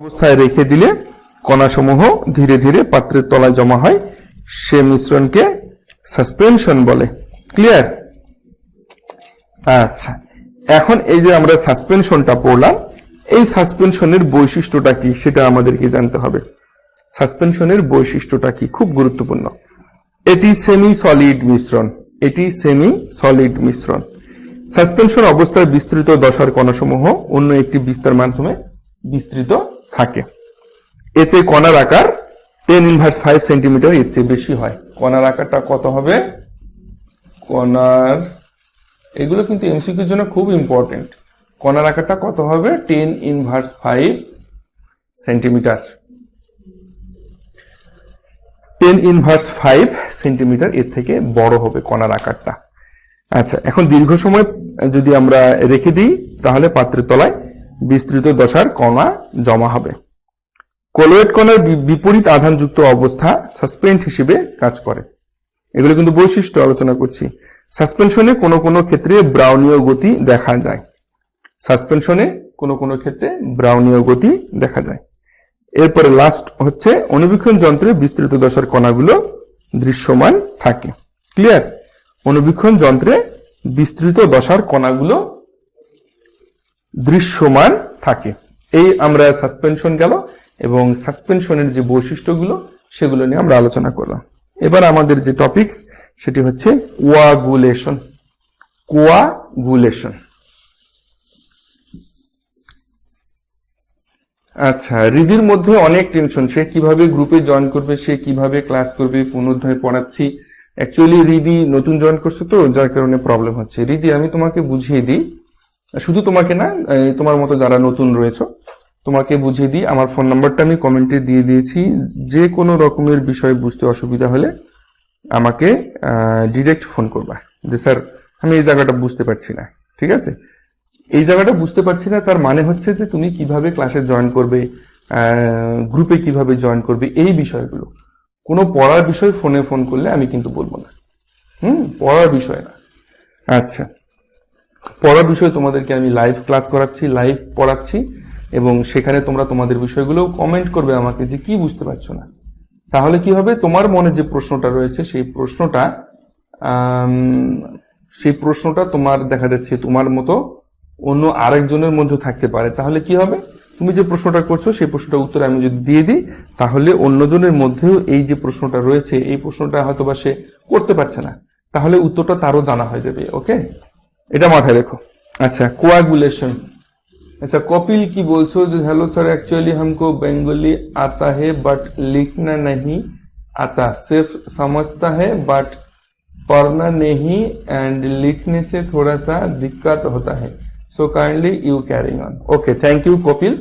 অবস্থায় রেখে দিলে কণাসমূহ ধীরে ধীরে পাত্রের তলায় জমা হয়। সে মিশ্রণকে সাসপেনশন বলে। ক্লিয়ার আচ্ছা। এখন এই যে আমরা সাসপেনশনটা পড়লাম, এই সাসপেনশনের বৈশিষ্ট্যটা কি সেটা আমাদেরকে জানতে হবে। সাসপেনশনের বৈশিষ্ট্যটা কি? খুব গুরুত্বপূর্ণ। এটি সেমি সলিড মিশ্রণ। এটি সেমি সলিড মিশ্রণ। সাসপেনশন অবস্থায় বিস্তৃত দশার কণাসমূহ অন্য একটি বিস্তার মাধ্যমে বিস্তৃত থাকে। এতে কণার আকার টেন ইনভার্স ফাইভ সেন্টিমিটার এর চেয়ে বেশি হয়। কণার আকারটা কত হবে? কণার এগুলো কিন্তু এমসিকিউর জন্য খুব ইম্পর্টেন্ট কণার আকারটা কত হবে? Ten inverse five centimetre ten inverse five centimetre এর থেকে বড় হবে কণার আকারটা। আচ্ছা এখন দীর্ঘ সময় যদি আমরা রেখে দিই, তাহলে পাত্রের তলায় বিস্তৃত দশার কণা জমা হবে। কলোয়েড কণার বিপরীত আধানযুক্ত অবস্থা সাসপেন্ড হিসেবে কাজ করে। এগুলো কিন্তু বৈশিষ্ট্য আলোচনা করছি। সাসপেনশনে কোনো কোনো ক্ষেত্রে ব্রাউনীয় গতি দেখা যায়। সাসপেনশনে কোনো কোনো ক্ষেত্রে ব্রাউনীয় গতি দেখা যায়। এরপরে লাস্ট হচ্ছে অনুবীক্ষণ যন্ত্রে বিস্তৃত দশার কণাগুলো দৃশ্যমান থাকে। ক্লিয়ার অনুবীক্ষণ যন্ত্রে বিস্তৃত দশার কণাগুলো দৃশ্যমান থাকে। এই আমরা সাসপেনশন গেল এবং সাসপেনশনের যে বৈশিষ্ট্যগুলো, সেগুলো নিয়ে আমরা আলোচনা করলাম। এবার আমাদের যে টপিকস সেটি হচ্ছে কোয়াগুলেশন কোয়াগুলেশন আচ্ছা রিদির মধ্যে অনেক টেনশন সে কীভাবে গ্রুপে জয়েন করবে, সে কীভাবে ক্লাস করবে অধ্যায় পড়াচ্ছি। অ্যাকচুয়ালি রিদি নতুন জয়েন করছে তো, যার কারণে প্রবলেম হচ্ছে। রিদি আমি তোমাকে বুঝিয়ে দিই। শুধু তোমাকে না তোমার মতো যারা নতুন রয়েছে, তোমাকে বুঝিয়ে দিই, আমার ফোন নাম্বারটা আমি কমেন্টে দিয়ে দিয়েছি। যে কোনো রকমের বিষয় বুঝতে অসুবিধা হলে আমাকে ডিরেক্ট ফোন করবা। যে, স্যার, আমি এই জায়গাটা বুঝতে পারছি না। ঠিক আছে? এই জায়গাটা বুঝতে পারছি না, তার মানে হচ্ছে যে, তুমি কীভাবে ক্লাসে জয়েন করবে গ্রুপে কীভাবে জয়েন করবে, এই বিষয়গুলো। কোনো পড়ার বিষয় ফোনে ফোন করলে আমি কিন্তু বলব না। হুম? পড়ার বিষয় না। আচ্ছা। পড়ার বিষয় তোমাদেরকে আমি লাইভ ক্লাস করাচ্ছি লাইভ পড়াচ্ছি, এবং সেখানে তোমরা তোমাদের বিষয়গুলো কমেন্ট করবে আমাকে যে কি বুঝতে পারছ না। তাহলে কি হবে? তোমার মনে যে প্রশ্নটা রয়েছে, সেই প্রশ্নটা সেই প্রশ্নটা তোমার দেখা যাচ্ছে তোমার মতো অন্য আরেকজনের মধ্যে থাকতে পারে। তাহলে কি হবে? তুমি যে প্রশ্নটা করছ, সেই প্রশ্নটার উত্তর আমি যদি দিয়ে দিই, তাহলে অন্যজনের মধ্যেও এই যে প্রশ্নটা রয়েছে, এই প্রশ্নটা হয়তো বা সে করতে পারছে না। তাহলে উত্তরটা তারও জানা হয়ে যাবে ওকে এটা মাথায় রেখো। আচ্ছা কোয়াগুলেशन अच्छा कपिल की बोलसो जो हेलो सर एक्चुअली हमको बंगाली आता है बट लिखना नहीं आता। सिर्फ़ समझता है बट पढ़ना नहीं एंड लिखने से थोड़ा सा दिक्कत होता है। So kindly you carrying on okay thank you Kapil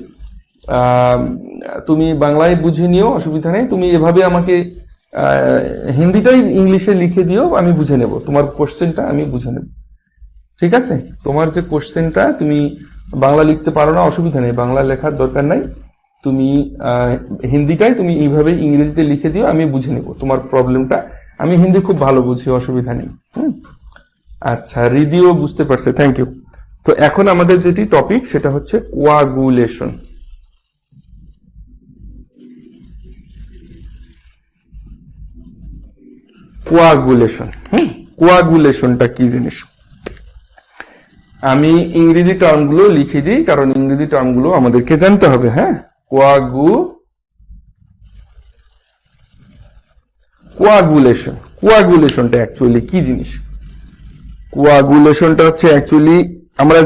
তুমি বাংলায় বুঝে নিও অসুবিধা নেই তুমি এভাবে আমাকে হিন্দিটাই ইংলিশে লিখে দিও আমি বুঝে নেব তোমার কোশ্চেনটা আমি বুঝে নেব ঠিক আছে? তোমার যে কোশ্চেনটা, তুমি বাংলা লিখতে পারো না, অসুবিধা নেই। বাংলা লেখার দরকার নাই। তুমি হিন্দিটাই তুমি এইভাবে ইংরেজিতে লিখে দিও, আমি বুঝে নেব তোমার প্রবলেমটা। আমি হিন্দি খুব ভালো বুঝি, অসুবিধা নেই? আচ্ছা রিদিও বুঝতে পারছে। থ্যাংক ইউ তো এখন আমাদের যেটি টপিক সেটা হচ্ছে কোয়াগুলেশন কোয়াগুলেশন হুম? কোয়াগুলেশনটা কি জিনিস? আমি ইংরেজি টার্মগুলো লিখে দিই, কারণ ইংরেজি টার্মগুলো আমাদেরকে জানতে হবে হ্যাঁ? কোয়াগু, কোয়াগুলেশন। কোয়াগুলেশনটা অ্যাকচুয়ালি কি জিনিস? কোয়াগুলেশনটা হচ্ছে অ্যাকচুয়ালি আমরা,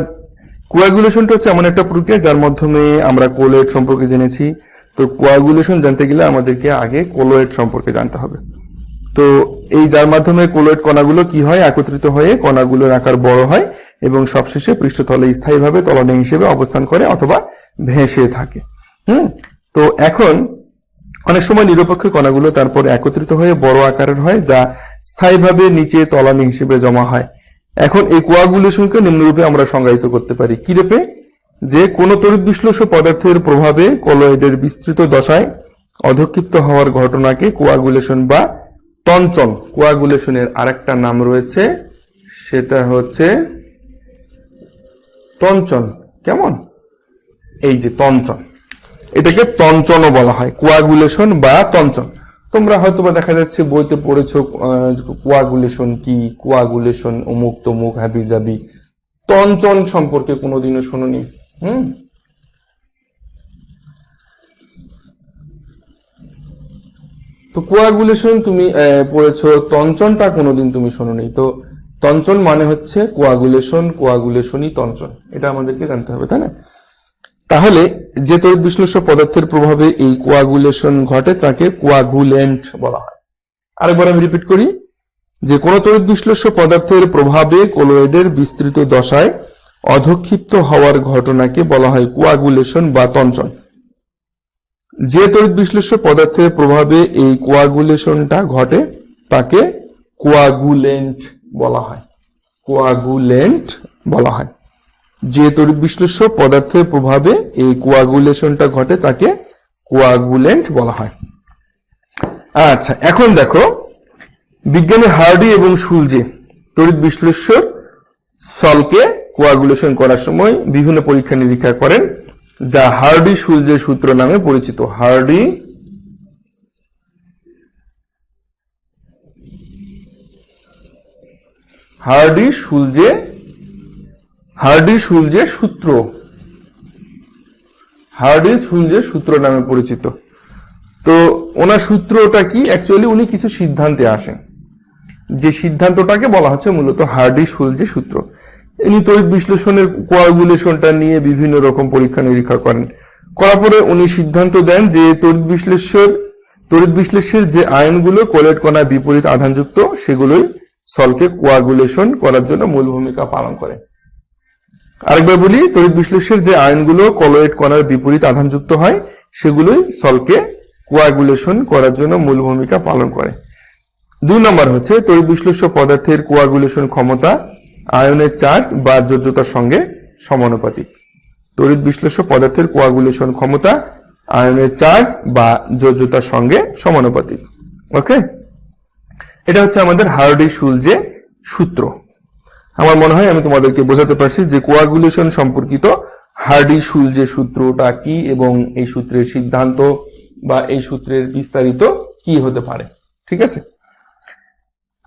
কোয়াগুলেশনটা হচ্ছে এমন একটা প্রক্রিয়া যার মাধ্যমে আমরা কোলোয়েড সম্পর্কে জেনেছি। তো কোয়াগুলেশন জানতে গেলে আমাদেরকে আগে কোলোয়েড সম্পর্কে জানতে হবে। তো এই যার মাধ্যমে কোলোয়েড কণাগুলো কি হয়? একত্রিত হয়ে কণাগুলোর আকার বড় হয়। এবং সবশেষে পৃষ্ঠতলে স্থায়ীভাবে তলনে হিসেবে অবস্থান করে অথবা ভেসে থাকে। হুম? তো এখন অনেক সময় নিরপেক্ষ কণাগুলো তারপর একত্রিত হয়ে বড় আকারের হয়, যা স্থায়ীভাবে নিচে তলানি হিসেবে জমা হয়। এখন এই কোয়াগুলেশনকে নিম্নরূপে আমরা সংজ্ঞায়িত করতে পারি। কি রূপে? যে কোন তড়িৎ বিশ্লেষ পদার্থের প্রভাবে কলয়েডের বিস্তৃত দশায় অধক্ষিপ্ত হওয়ার ঘটনাকে কোয়াগুলেশন বা তঞ্চন কোয়াগুলেশনের আরেকটা নাম রয়েছে, সেটা হচ্ছে তঞ্চন কেমন? এই যে তঞ্চন এটাকে তঞ্চনও বলা হয়, কোয়াগুলেশন বা তঞ্চন তোমরা হয়তো বা দেখা যাচ্ছে বইতে পড়েছো কোয়াগুলেশন কি, কোয়াগুলেশন অমুক তমুক হাবি জাবি তঞ্চন সম্পর্কে কোনোদিনও শোনোনি? হুম? তো কোয়াগুলেশন তুমি পড়েছো তঞ্চনটা কোনোদিন তুমি শোনোনি। তো তঞ্চন মানে হচ্ছে কোয়াগুলেশন, কোয়াগুলেশনই তঞ্চন এটা আমাদেরকে জানতে হবে, তাই না? তাহলে যে তড়িৎ বিশ্লেষ্য পদার্থের প্রভাবে এই কোয়াগুলেশন ঘটে, তাকে কোয়াগুলেন্ট বলা হয়। আরেকবার আমি রিপিট করি, যে কোন তড়িৎ বিশ্লেষ্য পদার্থের প্রভাবে কোলোয়েডের বিস্তৃত দশায় অধক্ষিপ্ত হওয়ার ঘটনাকে বলা হয় কোয়াগুলেশন বা তঞ্চন যে তড়িৎ বিশ্লেষ্য পদার্থের প্রভাবে এই কোয়াগুলেশনটা ঘটে, তাকে কোয়াগুলেন্ট বলা হয়। কোয়াগুলেন্ট বলা হয়। যে তড়িৎ বিশ্লেষ্য পদার্থের প্রভাবে এই কোয়াগুলেশনটা ঘটে তাকে কোয়াগুলেন্ট বলা হয়। আচ্ছা এখন দেখো, বিজ্ঞানী হার্ডি এবং সুলজে তড়িৎ বিশ্লেষ্যর সলকে কোয়াগুলেশন করার সময় বিভিন্ন পরীক্ষা নিরীক্ষা করেন, যা হার্ডি সুলজে সূত্র নামে পরিচিত। Hardy Hardy Schulze Hardy Schulze সূত্র। হার্ডি সুলজে সূত্র নামে পরিচিত। তো ওনার সূত্রটা কি? অ্যাকচুয়ালি উনি কিছু সিদ্ধান্তে আসেন। যে সিদ্ধান্তটাকে বলা হচ্ছে মূলত হার্ডি সুলজে সূত্র। ইনি তড়িৎ বিশ্লেষণের কোয়াগুলেশনটা নিয়ে বিভিন্ন রকম পরীক্ষা নিরীক্ষা করেন। করার পরে উনি সিদ্ধান্ত দেন যে তড়িৎ বিশ্লেষ্যের তড়িৎ বিশ্লেষ্যের যে আয়নগুলো কোলেট কণার বিপরীত আধানযুক্ত, সেগুলোই সলকে কোয়াগুলেশন করার জন্য মূল ভূমিকা পালন করে। আরেকবার বলি, তড়িৎ বিশ্লেষ্যের যে আয়নগুলো কলোয়েড কণার বিপরীত আধানযুক্ত হয়, সেগুলোই সলকে কোয়াগুলেশন করার জন্য মূল ভূমিকা পালন করে। দুই নম্বর হচ্ছে, তড়িৎ বিশ্লেষ্য পদার্থের কোয়াগুলেশন ক্ষমতা, আয়নের চার্জ বা যোজ্যতার সঙ্গে সমানুপাতিক। তড়িৎ বিশ্লেষ্য পদার্থের কোয়াগুলেশন ক্ষমতা, আয়নের চার্জ বা যোজ্যতার সঙ্গে সমানুপাতিক। ওকে এটা হচ্ছে আমাদের হার্ডি সুলজে সূত্র। আমার মনে হয় আমি তোমাদেরকে বোঝাতে পারছি যে কোয়াগুলেশন সম্পর্কিত হার্ডি সুলজে সূত্রটা কি এবং এই সূত্রের সিদ্ধান্ত বা এই সূত্রের বিস্তারিত কি হতে পারে। ঠিক আছে?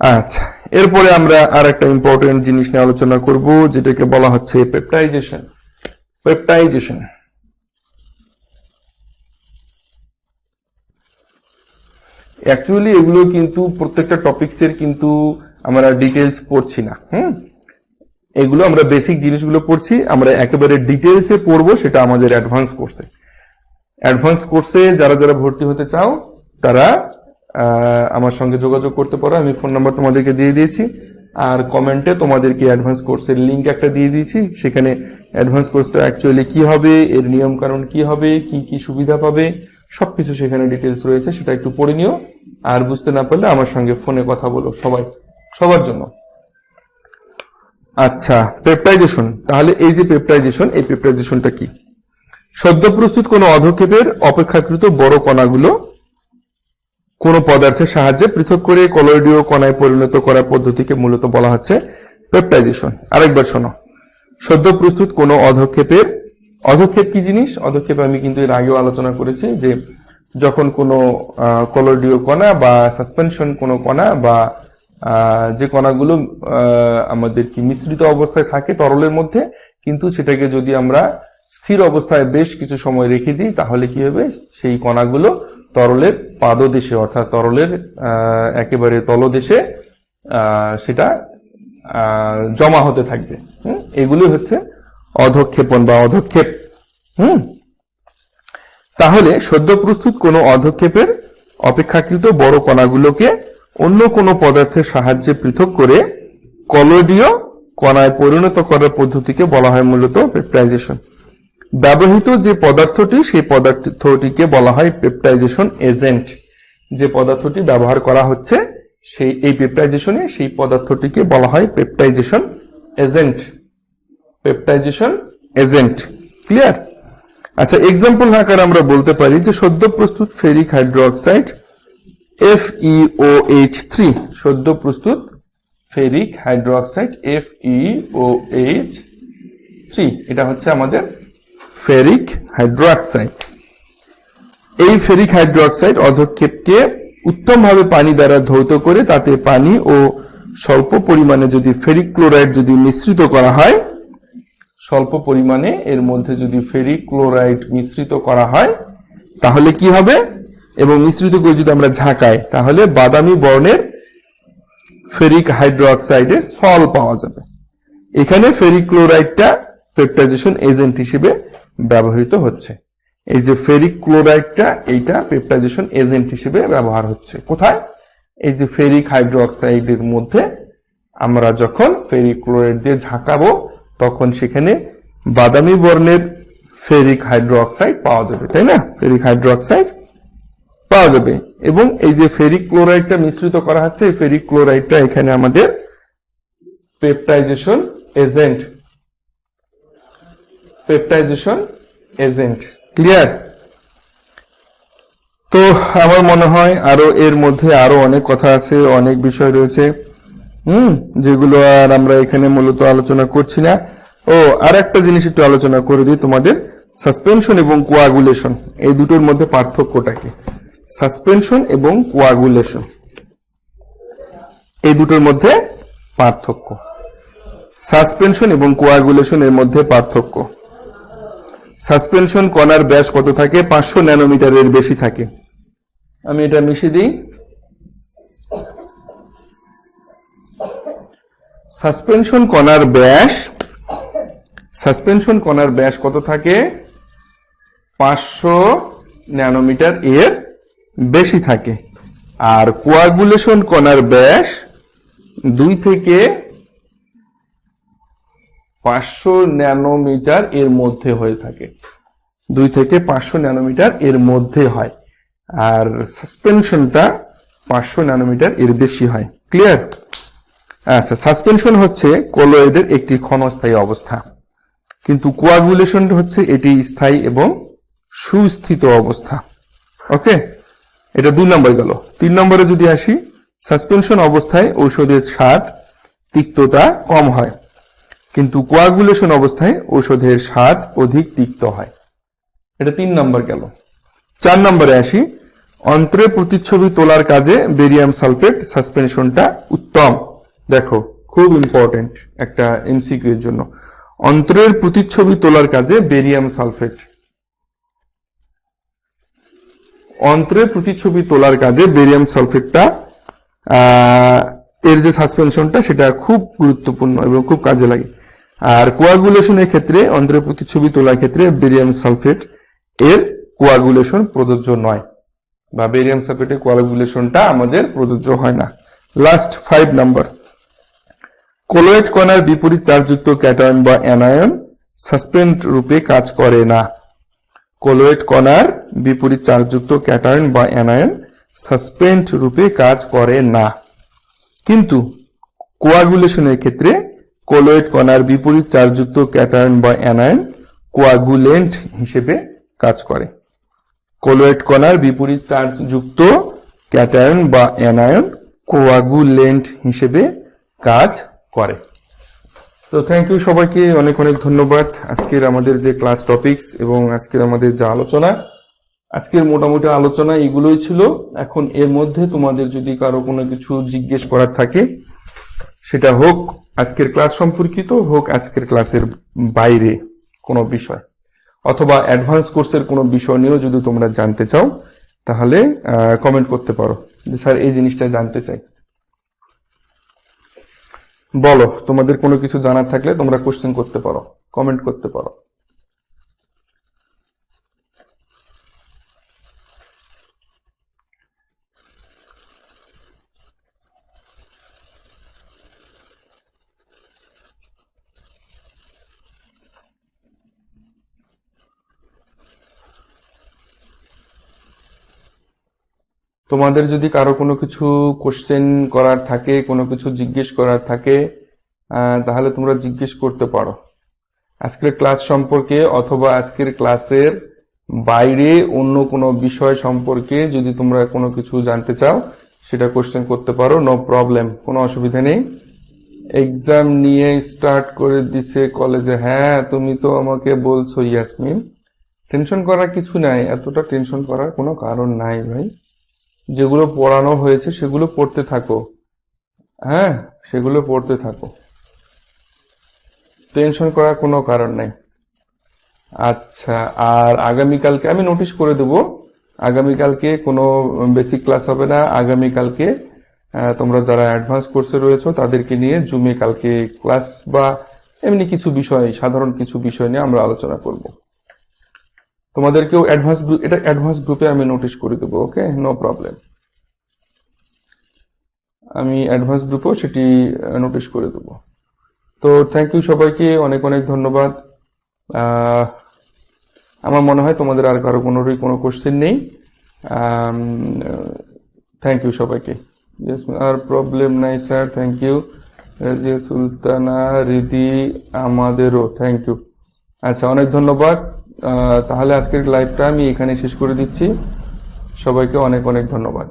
আচ্ছা এরপরে আমরা আর একটা ইম্পর্টেন্ট জিনিস নিয়ে আলোচনা করব, যেটাকে বলা হচ্ছে পেপটাইজেশন পেপটাইজেশন অ্যাকচুয়ালি এগুলো কিন্তু প্রত্যেকটা টপিকসের কিন্তু আমরা ডিটেলস পড়ছি না, হুম? এগুলো আমরা বেসিক জিনিসগুলো পড়ছি, আমরা একেবারে ডিটেলসে পড়ব, সেটা আমাদের অ্যাডভান্স কোর্সে অ্যাডভান্স কোর্সে যারা যারা ভর্তি হতে চাও, তারা আমার সঙ্গে যোগাযোগ করতে পারো। আমি ফোন নাম্বার তোমাদেরকে দিয়ে দিয়েছি। আর কমেন্টে তোমাদেরকে অ্যাডভান্স কোর্সের লিঙ্ক একটা দিয়ে দিয়েছি। সেখানে অ্যাডভান্স কোর্সটা অ্যাকচুয়ালি কি হবে, এর নিয়ম কানুন কি হবে, কি কি সুবিধা পাবে সবকিছু সেখানে ডিটেলস রয়েছে, সেটা একটু পড়ে নিও। আর বুঝতে না পারলে আমার সঙ্গে ফোনে কথা বলো সবাই, সবার জন্য। আচ্ছা পেপটাইজেশন তাহলে এই যে পেপটাইজেশন এই পেপটাইজেশনটা কি? সদ্য প্রস্তুত কোনো অধক্ষেপের অপেক্ষাকৃত বড় কণাগুলো কোনো পদার্থের সাহায্যে পৃথক করে কলয়েডীয় কণায় পরিণত করার পদ্ধতিকে মূলত বলা হচ্ছে পেপটাইজেশন আরেকবার শোনো। সদ্য প্রস্তুত কোনো অধক্ষেপের অধক্ষেপ কি জিনিস? অধক্ষেপ আমি কিন্তু এর আগেও আলোচনা করেছি যে যখন কোনো কলয়েডীয় কণা বা সাসপেনশন কোনো কণা বা যে কণাগুলো আমাদের কি মিশ্রিত অবস্থায় থাকে তরলের মধ্যে, কিন্তু সেটাকে যদি আমরা স্থির অবস্থায় বেশ কিছু সময় রেখে দিই, তাহলে কি হবে? সেই কণাগুলো তরলের পাদদেশে, অর্থাৎ তরলের একেবারে তলদেশে সেটা জমা হতে থাকবে? এগুলি হচ্ছে অধক্ষেপণ বা অধক্ষেপ। হুম? তাহলে সদ্য প্রস্তুত কোনো অধক্ষেপের অপেক্ষাকৃত বড় কণাগুলোকে অন্য কোনো পদার্থের সাহায্যে পৃথক করে কলোডীয় কণায় পরিণত করার পদ্ধতিকে বলা হয় মূলত পেপটাইজেশন। ব্যবহৃত যে পদার্থটি, সেই পদার্থটিকে বলা হয় পেপটাইজেশন এজেন্ট। যে পদার্থটি ব্যবহার করা হচ্ছে, সেই, এই পেপটাইজেশনে সেই পদার্থটিকে বলা হয় peptization agent. Peptization agent clear আচ্ছা এক্সাম্পল আকারে আমরা বলতে পারি যে সদ্য প্রস্তুত ferric hydroxide F O H three সদ্য প্রস্তুত ferric hydroxide F O H three এটা হচ্ছে আমাদের ফেরিক হাইড্রোক্সাইড এই ফেরিক হাইড্রোক্সাইড অধক্ষেপকে উত্তমভাবে পানি দ্বারা ধৌত করে তাতে পানি ও স্বল্প পরিমাণে যদি ফেরিক ক্লোরাইড যদি মিশ্রিত করা হয় স্বল্প পরিমাণে এর মধ্যে যদি ফেরিক ক্লোরাইড মিশ্রিত করা হয়, তাহলে কি হবে? এবং মিশ্রিত করে যদি আমরা ঝাঁকাই, তাহলে বাদামি বর্ণের ফেরিক হাইড্রো হাইড্রোক্সাইডের সল পাওয়া যাবে। এখানে ফেরিক ক্লোরাইডটা পেপটাইজেশন এজেন্ট হিসেবে ব্যবহৃত হচ্ছে। এই যে ফেরিক ক্লোরাইডটা এইটা পেপটাইজেশন এজেন্ট হিসেবে ব্যবহার হচ্ছে। কোথায়? এই যে ফেরিক হাইড্রোক্সাইডের মধ্যে আমরা যখন ফেরিক ক্লোরাইড দিয়ে ঝাঁকাবো তখন সেখানে বাদামি বর্ণের ফেরিক হাইড্রোক্সাইড পাওয়া যাবে, তাই না? ফেরিক হাইড্রোক্সাইড পাওয়া যাবে। এবং এই যে ফেরিক ক্লোরাইডটা মিশ্রিত করা হচ্ছে, এই ফেরিক ক্লোরাইডটা এখানে আমাদের peptization agent peptization agent. Clear? তো আমার মনে হয় আরও এর মধ্যে আরও অনেক কথা আছে, অনেক বিষয় রয়েছে। হুম, যেগুলো আর আমরা এখানে মূলত আলোচনা করছি না। ও আর একটা জিনিস একটু আলোচনা করে দিই তোমাদের। সাসপেনশন এবং কোয়াগুলেশন এই দুটোর মধ্যে পার্থক্যটা কি? সাসপেনশন এবং কোয়াগুলেশন এই দুটোর মধ্যে পার্থক্য। সাসপেনশন এবং কোয়াগুলেশন এর মধ্যে পার্থক্য। সাসপেনশন কণার ব্যাস কত থাকে? পাঁচশো ন্যানোমিটারের বেশি থাকে। আমি এটা মিশিয়ে দিই। সাসপেনশন কণার ব্যাস, সাসপেনশন কণার ব্যাস কত থাকে? পাঁচশো ন্যানোমিটার এর বেশি থাকে। আর কোয়াগুলেশন কণার ব্যাস দুই থেকে পাঁচশো ন্যানোমিটার এর মধ্যে হয়ে থাকে। দুই থেকে পাঁচশো ন্যানোমিটার এর মধ্যে হয়। আর সাসপেনশনটা পাঁচশো ন্যানোমিটার এর বেশি হয়। ক্লিয়ার? আচ্ছা সাসপেনশন হচ্ছে কলোয়েডের একটি ক্ষণস্থায়ী অবস্থা। কিন্তু কোয়াগুলেশন হচ্ছে এটি স্থায়ী এবং সুস্থিত অবস্থা। ওকে? এটা দুই নম্বর গেল। তিন নম্বরে যদি আসি সাসপেনশন অবস্থায় ঔষধের স্বাদ, তিক্ততা কম হয়। কিন্তু কোয়াগুলেশন অবস্থায় ঔষধের স্বাদ অধিক তিক্ত হয়। এটা তিন নম্বর গেল। চার নম্বরে আসি, অন্ত্রে প্রতিচ্ছবি তোলার কাজে বেরিয়াম সালফেট সাসপেনশনটা উত্তম। দেখো, খুব ইম্পর্টেন্ট একটা এমসিকিউ এর জন্য। অন্ত্রের প্রতিচ্ছবি তোলার কাজে বেরিয়াম সালফেট অন্ত্রের প্রতিচ্ছবি তোলার কাজে বেরিয়াম সালফেটটা এর যে সাসপেনশনটা সেটা খুব গুরুত্বপূর্ণ এবং খুব কাজে লাগে। আর কোয়াগুলেশনের ক্ষেত্রে, অন্ত্রের প্রতিচ্ছবি তোলার ক্ষেত্রে বেরিয়াম সালফেট এর কোয়াগুলেশন প্রযোজ্য নয়। বা বেরিয়াম সালফেটের কোয়াগুলেশনটা আমাদের প্রযোজ্য হয় না। লাস্ট ফাইভ নাম্বার কোলোয়েড কণার বিপরীত চার্জযুক্ত ক্যাটায়ন বা অ্যানায়ন সাসপেন্ড রূপে কাজ করে না। কোলোয়েড কণার বিপরীত চার্জযুক্ত ক্যাটায়ন বা অ্যানায়ন সাসপেন্ড রূপে কাজ করে না। কিন্তু কোয়াগুলেশনের ক্ষেত্রে কোলোয়েড কণার বিপরীত চার্জযুক্ত ক্যাটায়ন বা অ্যানায়ন কোয়াগুলেন্ট হিসেবে কাজ করে। কোলোয়েড কণার বিপরীত চার্জযুক্ত ক্যাটায়ন বা অ্যানায়ন কোয়াগুলেন্ট হিসেবে কাজ করে। তো থ্যাংক ইউ সবাইকে, অনেক অনেক ধন্যবাদ আজকের আমাদের যে ক্লাস টপিকস এবং আজকের আমাদের যা আলোচনা। আজকের মোটামুটি আলোচনা এগুলোই ছিল। এখন এর মধ্যে তোমাদের যদি কারও কোনো কিছু জিজ্ঞেস করার থাকে, সেটা হোক আজকের ক্লাস সম্পর্কিত, হোক আজকের ক্লাসের বাইরে কোনো বিষয়, অথবা অ্যাডভান্স কোর্সের কোনো বিষয় নিয়েও যদি তোমরা জানতে চাও, তাহলে কমেন্ট করতে পারো যে, স্যার, এই জিনিসটা জানতে চাই। বলো তোমাদের কোনো কিছু জানার থাকলে তোমরা কোশ্চেন করতে পারো কমেন্ট করতে পারো। তোমাদের যদি কারও কোনো কিছু কোশ্চেন করার থাকে, কোনো কিছু জিজ্ঞেস করার থাকে তাহলে তোমরা জিজ্ঞেস করতে পারো। আজকের ক্লাস সম্পর্কে অথবা আজকের ক্লাসের বাইরে অন্য কোনো বিষয় সম্পর্কে যদি তোমরা কোনো কিছু জানতে চাও, সেটা কোশ্চেন করতে পারো নো প্রবলেম কোনো অসুবিধা নেই। এক্সাম নিয়ে স্টার্ট করে দিছে কলেজে হ্যাঁ তুমি তো আমাকে বলছো ইয়াসমিন টেনশন করার কিছু নাই, এতটা টেনশন করার কোনো কারণ নাই ভাই। যেগুলো পড়ানো হয়েছে সেগুলো পড়তে থাকো। হ্যাঁ সেগুলো পড়তে থাকো। টেনশন করার কোনো কারণ নাই। আচ্ছা আর আগামীকালকে আমি নোটিশ করে দেব, আগামীকালকে কোনো বেসিক ক্লাস হবে না। আগামীকালকে তোমরা যারা অ্যাডভান্স কোর্সে রয়েছে তাদেরকে নিয়ে জুমে কালকে ক্লাস বা এমনি কিছু বিষয়, সাধারণ কিছু বিষয় নিয়ে আমরা আলোচনা করব। তোমাদেরকেও অ্যাডভান্স গ্রুপ এটা অ্যাডভান্স গ্রুপে আমি নোটিশ করে দেবো ওকে নো প্রবলেম আমি অ্যাডভান্স গ্রুপেও সেটি নোটিশ করে দেবো। তো থ্যাংক ইউ সবাইকে, অনেক অনেক ধন্যবাদ। আমার মনে হয় তোমাদের আর কারও কোনোরই কোনো কোশ্চেন নেই। থ্যাংক ইউ সবাইকে। আর প্রবলেম নাই sir thank you Sultana Ridi আমাদেরও থ্যাংক ইউ আচ্ছা অনেক ধন্যবাদ। তাহলে আজকের লাইভটা আমি এখানে শেষ করে দিচ্ছি। সবাইকে অনেক অনেক ধন্যবাদ।